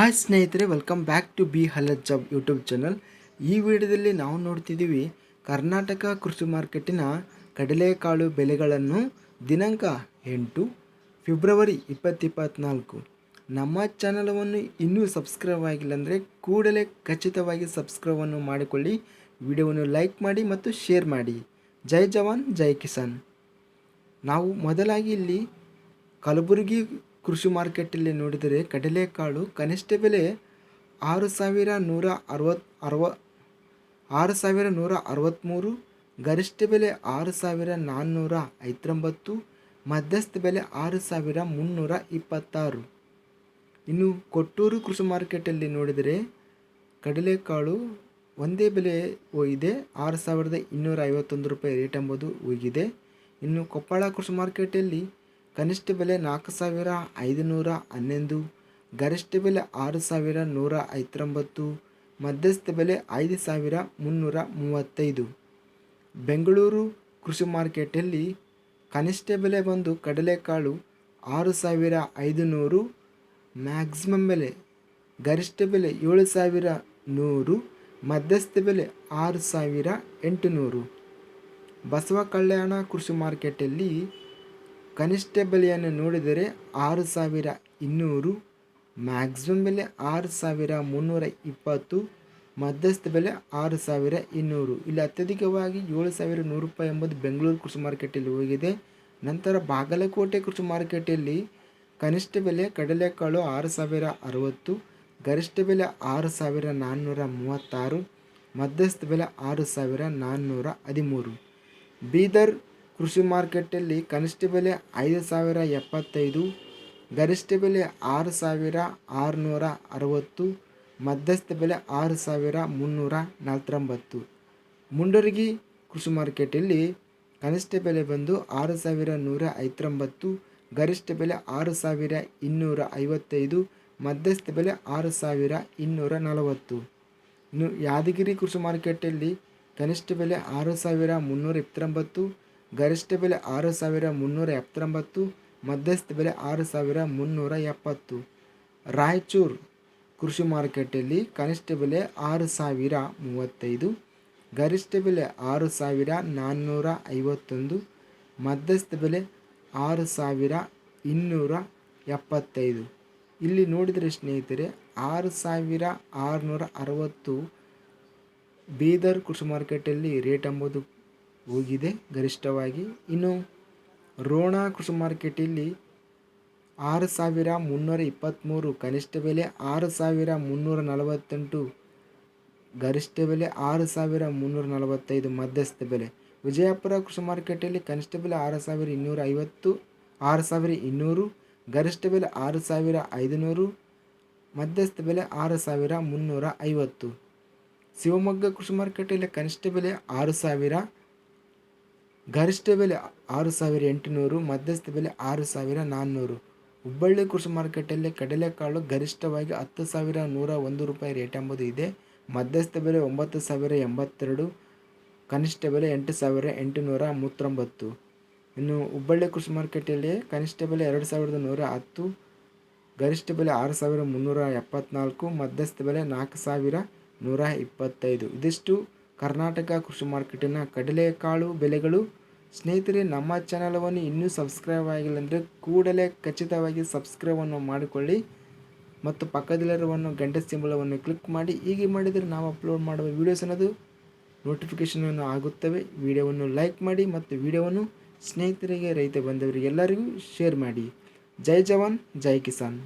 Hi ಸ್ನೇಹಿತರೆ welcome back to ಬಿ ಹಲತ್ ಜಾಬ್ ಯೂಟ್ಯೂಬ್ ಚಾನಲ್ ಈ ವಿಡಿಯೋದಲ್ಲಿ ನಾವು ನೋಡ್ತಿದ್ದೀವಿ ಕರ್ನಾಟಕ ಕೃಷಿ ಮಾರ್ಕೆಟಿನ ಕಡಲೆಕಾಳು ಬೆಲೆಗಳನ್ನು ದಿನಾಂಕ ಎಂಟು ಫೆಬ್ರವರಿ ಇಪ್ಪತ್ತಿಪ್ಪತ್ನಾಲ್ಕು ನಮ್ಮ ಚಾನಲವನ್ನು ಇನ್ನೂ ಸಬ್ಸ್ಕ್ರೈಬ್ ಆಗಿಲ್ಲ ಅಂದರೆ ಕೂಡಲೇ ಖಚಿತವಾಗಿ ಸಬ್ಸ್ಕ್ರೈಬನ್ನು ಮಾಡಿಕೊಳ್ಳಿ. ವಿಡಿಯೋವನ್ನು ಲೈಕ್ ಮಾಡಿ ಮತ್ತು ಶೇರ್ ಮಾಡಿ. ಜೈ ಜವಾನ್, ಜೈ ಕಿಸಾನ್. ನಾವು ಮೊದಲಾಗಿ ಇಲ್ಲಿ ಕಲಬುರಗಿ ಕೃಷಿ ಮಾರ್ಕೆಟಲ್ಲಿ ನೋಡಿದರೆ ಕಡಲೆಕಾಳು ಕನಿಷ್ಠ ಬೆಲೆ ಆರು ಸಾವಿರ ನೂರ ಅರವತ್ತು ಅರವ ಆರು ಸಾವಿರ ನೂರ ಅರವತ್ತ್ಮೂರು ಗರಿಷ್ಠ ಬೆಲೆ ಆರು ಸಾವಿರ ನಾನ್ನೂರ ಐವತ್ತೊಂಬತ್ತು, ಮಧ್ಯಸ್ಥ ಬೆಲೆ ಆರು ಸಾವಿರ ಮುನ್ನೂರ ಇಪ್ಪತ್ತಾರು. ಇನ್ನು ಕೊಟ್ಟೂರು ಕೃಷಿ ಮಾರ್ಕೆಟಲ್ಲಿ ನೋಡಿದರೆ ಕಡಲೆಕಾಳು ಒಂದೇ ಬೆಲೆ ಹೋಗಿದೆ ಆರು ಸಾವಿರದ ಇನ್ನೂರ ಐವತ್ತೊಂದು ರೂಪಾಯಿ ರೇಟ್ ಎಂಬುದು ಹೋಗಿದೆ ಇನ್ನು ಕೊಪ್ಪಳ ಕೃಷಿ ಮಾರ್ಕೆಟಲ್ಲಿ ಕನಿಷ್ಠ ಬೆಲೆ ನಾಲ್ಕು ಸಾವಿರ ಐದುನೂರ ಹನ್ನೊಂದು, ಗರಿಷ್ಠ ಬೆಲೆ ಆರು ಸಾವಿರ ನೂರ ಐವತ್ತೊಂಬತ್ತು, ಮಧ್ಯಸ್ಥ ಬೆಲೆ ಐದು ಸಾವಿರ ಮುನ್ನೂರ ಮೂವತ್ತೈದು. ಬೆಂಗಳೂರು ಕೃಷಿ ಮಾರ್ಕೆಟಲ್ಲಿ ಕನಿಷ್ಠ ಬೆಲೆ ಬಂದು ಕಡಲೆಕಾಳು ಆರು ಸಾವಿರ ಐದುನೂರು, ಮ್ಯಾಕ್ಸಿಮಮ್ ಬೆಲೆ ಗರಿಷ್ಠ ಬೆಲೆ ಏಳು ಸಾವಿರ ನೂರು, ಮಧ್ಯಸ್ಥ ಬೆಲೆ ಆರು ಸಾವಿರ ಎಂಟುನೂರು. ಬಸವ ಕಲ್ಯಾಣ ಕೃಷಿ ಮಾರ್ಕೆಟಲ್ಲಿ ಕನಿಷ್ಠ ಬೆಲೆಯನ್ನು ನೋಡಿದರೆ ಆರು ಸಾವಿರ ಇನ್ನೂರು ಮ್ಯಾಕ್ಸಿಮಮ್ ಬೆಲೆ ಆರು ಸಾವಿರ ಮುನ್ನೂರ ಇಪ್ಪತ್ತು, ಮಧ್ಯಸ್ಥ ಬೆಲೆ ಆರು ಸಾವಿರ ಇನ್ನೂರು. ಇಲ್ಲಿ ಅತ್ಯಧಿಕವಾಗಿ ಏಳು ಸಾವಿರ ನೂರು ರೂಪಾಯಿ ಎಂಬುದು ಬೆಂಗಳೂರು ಕೃಷಿ ಮಾರ್ಕೆಟಲ್ಲಿ ಹೋಗಿದೆ. ನಂತರ ಬಾಗಲಕೋಟೆ ಕೃಷಿ ಮಾರ್ಕೆಟಲ್ಲಿ ಕನಿಷ್ಠ ಬೆಲೆ ಕಡಲೆಕಾಳು ಆರು ಸಾವಿರ ಅರವತ್ತು, ಗರಿಷ್ಠ ಬೆಲೆ ಆರು ಸಾವಿರ ನಾನ್ನೂರ ಮೂವತ್ತಾರು, ಮಧ್ಯಸ್ಥ ಬೆಲೆ ಆರು ಸಾವಿರ ನಾನ್ನೂರ ಹದಿಮೂರು. ಬೀದರ್ ಕೃಷಿ ಮಾರುಕಟ್ಟೆಯಲ್ಲಿ ಕನಿಷ್ಠ ಬೆಲೆ ಐದು ಸಾವಿರ ಎಪ್ಪತ್ತೈದು, ಗರಿಷ್ಠ ಬೆಲೆ ಆರು ಸಾವಿರ ಆರುನೂರ ಅರವತ್ತು, ಮಧ್ಯಸ್ಥ ಬೆಲೆ ಆರು ಸಾವಿರ ಮುನ್ನೂರ ನಲವತ್ತೊಂಬತ್ತು. ಮುಂಡರಗಿ ಕೃಷಿ ಮಾರ್ಕೆಟಲ್ಲಿ ಕನಿಷ್ಠ ಬೆಲೆ ಬಂದು ಆರು ಸಾವಿರ ನೂರ ಐವತ್ತೊಂಬತ್ತು, ಗರಿಷ್ಠ ಬೆಲೆ ಆರು ಸಾವಿರ ಇನ್ನೂರ ಐವತ್ತೈದು, ಮಧ್ಯಸ್ಥ ಬೆಲೆ ಆರು ಸಾವಿರ ಇನ್ನೂರ ನಲವತ್ತು. ಇನ್ನು ಯಾದಗಿರಿ ಕೃಷಿ ಮಾರ್ಕೆಟಲ್ಲಿ ಕನಿಷ್ಠ ಬೆಲೆ ಆರು ಸಾವಿರ ಮುನ್ನೂರ ಇಪ್ಪತ್ತೊಂಬತ್ತು ಗರಿಷ್ಠ ಬೆಲೆ ಆರು ಸಾವಿರ ಮುನ್ನೂರ ಎಪ್ಪತ್ತೊಂಬತ್ತು, ಮಧ್ಯಸ್ಥ ಬೆಲೆ ಆರು ಸಾವಿರ ಮುನ್ನೂರ ಎಪ್ಪತ್ತು. ರಾಯಚೂರು ಕೃಷಿ ಮಾರುಕಟ್ಟೆಯಲ್ಲಿ ಕನಿಷ್ಠ ಬೆಲೆ ಆರು ಸಾವಿರ ಮೂವತ್ತೈದು ಗರಿಷ್ಠ ಬೆಲೆ ಆರು ಸಾವಿರ ನಾನ್ನೂರ ಐವತ್ತೊಂದು, ಮಧ್ಯಸ್ಥ ಬೆಲೆ ಆರು ಸಾವಿರ ಇನ್ನೂರ ಎಪ್ಪತ್ತೈದು. ಇಲ್ಲಿ ನೋಡಿದರೆ ಸ್ನೇಹಿತರೆ, ಆರು ಸಾವಿರ ಆರುನೂರ ಅರವತ್ತು ಬೀದರ್ ಕೃಷಿ ಮಾರುಕಟ್ಟೆಯಲ್ಲಿ ರೇಟ್ ಎಂಬುದು ಹೋಗಿದೆ ಗರಿಷ್ಠವಾಗಿ. ಇನ್ನು ರೋಣ ಕೃಷಿ ಮಾರ್ಕೆಟಲ್ಲಿ ಆರು ಸಾವಿರ ಮುನ್ನೂರ ಇಪ್ಪತ್ತ್ಮೂರು ಕನಿಷ್ಠ ಬೆಲೆ, ಆರು ಸಾವಿರ ಮುನ್ನೂರ ನಲವತ್ತೆಂಟು ಗರಿಷ್ಠ ಬೆಲೆ, ಆರು ಸಾವಿರ ಮುನ್ನೂರ ನಲವತ್ತೈದು ಮಧ್ಯಸ್ಥ ಬೆಲೆ. ವಿಜಯಪುರ ಕೃಷಿ ಮಾರ್ಕೆಟಲ್ಲಿ ಕನಿಷ್ಠ ಬೆಲೆ ಆರು ಸಾವಿರ ಇನ್ನೂರ ಐವತ್ತು, ಆರು ಸಾವಿರ ಇನ್ನೂರು, ಗರಿಷ್ಠ ಬೆಲೆ ಆರು ಸಾವಿರ ಐದುನೂರು, ಮಧ್ಯಸ್ಥ ಬೆಲೆ ಆರು ಸಾವಿರ ಮುನ್ನೂರ ಐವತ್ತು. ಶಿವಮೊಗ್ಗ ಕೃಷಿ ಮಾರ್ಕೆಟಲ್ಲಿ ಕನಿಷ್ಠ ಬೆಲೆ ಆರು ಸಾವಿರ ಗರಿಷ್ಠ ಬೆಲೆ ಆರು ಸಾವಿರ ಎಂಟುನೂರು, ಮಧ್ಯಸ್ಥ ಬೆಲೆ ಆರು ಸಾವಿರ ನಾನ್ನೂರು. ಹುಬ್ಬಳ್ಳಿ ಕೃಷಿ ಮಾರುಕಟ್ಟೆಯಲ್ಲಿ ಕಡಲೆಕಾಳು ಗರಿಷ್ಠವಾಗಿ ಹತ್ತು ಸಾವಿರ ನೂರ ಒಂದು ರೂಪಾಯಿ ರೇಟ್ ಎಂಬುದು ಇದೆ. ಮಧ್ಯಸ್ಥ ಬೆಲೆ ಒಂಬತ್ತು ಸಾವಿರ ಎಂಬತ್ತೆರಡು, ಕನಿಷ್ಠ ಬೆಲೆ ಎಂಟು ಸಾವಿರ ಎಂಟುನೂರ ಮೂವತ್ತೊಂಬತ್ತು. ಇನ್ನು ಹುಬ್ಬಳ್ಳಿ ಕೃಷಿ ಮಾರ್ಕೆಟಲ್ಲಿ ಕನಿಷ್ಠ ಬೆಲೆ ಎರಡು ಸಾವಿರದ ನೂರ ಹತ್ತು, ಗರಿಷ್ಠ ಬೆಲೆ ಆರು ಸಾವಿರ ಮುನ್ನೂರ ಎಪ್ಪತ್ನಾಲ್ಕು, ಮಧ್ಯಸ್ಥ ಬೆಲೆ ನಾಲ್ಕು ಸಾವಿರ ನೂರ ಇಪ್ಪತ್ತೈದು. ಇದಿಷ್ಟು ಕರ್ನಾಟಕ ಕೃಷಿ ಮಾರ್ಕೆಟಿನ ಕಡಲೆಕಾಳು ಬೆಲೆಗಳು ಸ್ನೇಹಿತರೆ, ನಮ್ಮ ಚಾನಲವನ್ನು ಇನ್ನೂ ಸಬ್ಸ್ಕ್ರೈಬ್ ಆಗಿಲ್ಲ ಅಂದರೆ ಕೂಡಲೇ ಖಚಿತವಾಗಿ ಸಬ್ಸ್ಕ್ರೈಬನ್ನು ಮಾಡಿಕೊಳ್ಳಿ ಮತ್ತು ಪಕ್ಕದಲ್ಲಿರುವನ್ನು ಗಂಟೆ ಸಿಂಬಲವನ್ನು ಕ್ಲಿಕ್ ಮಾಡಿ. ಹೀಗೆ ಮಾಡಿದರೆ ನಾವು ಅಪ್ಲೋಡ್ ಮಾಡುವ ವೀಡಿಯೋಸ್ ಅನ್ನೋದು ನೋಟಿಫಿಕೇಷನನ್ನು ಆಗುತ್ತವೆ. ವಿಡಿಯೋವನ್ನು ಲೈಕ್ ಮಾಡಿ ಮತ್ತು ವಿಡಿಯೋವನ್ನು ಸ್ನೇಹಿತರಿಗೆ, ರೈತ ಬಂದವರಿಗೆ ಎಲ್ಲರಿಗೂ ಶೇರ್ ಮಾಡಿ. ಜೈ ಜವಾನ್, ಜೈ ಕಿಸಾನ್.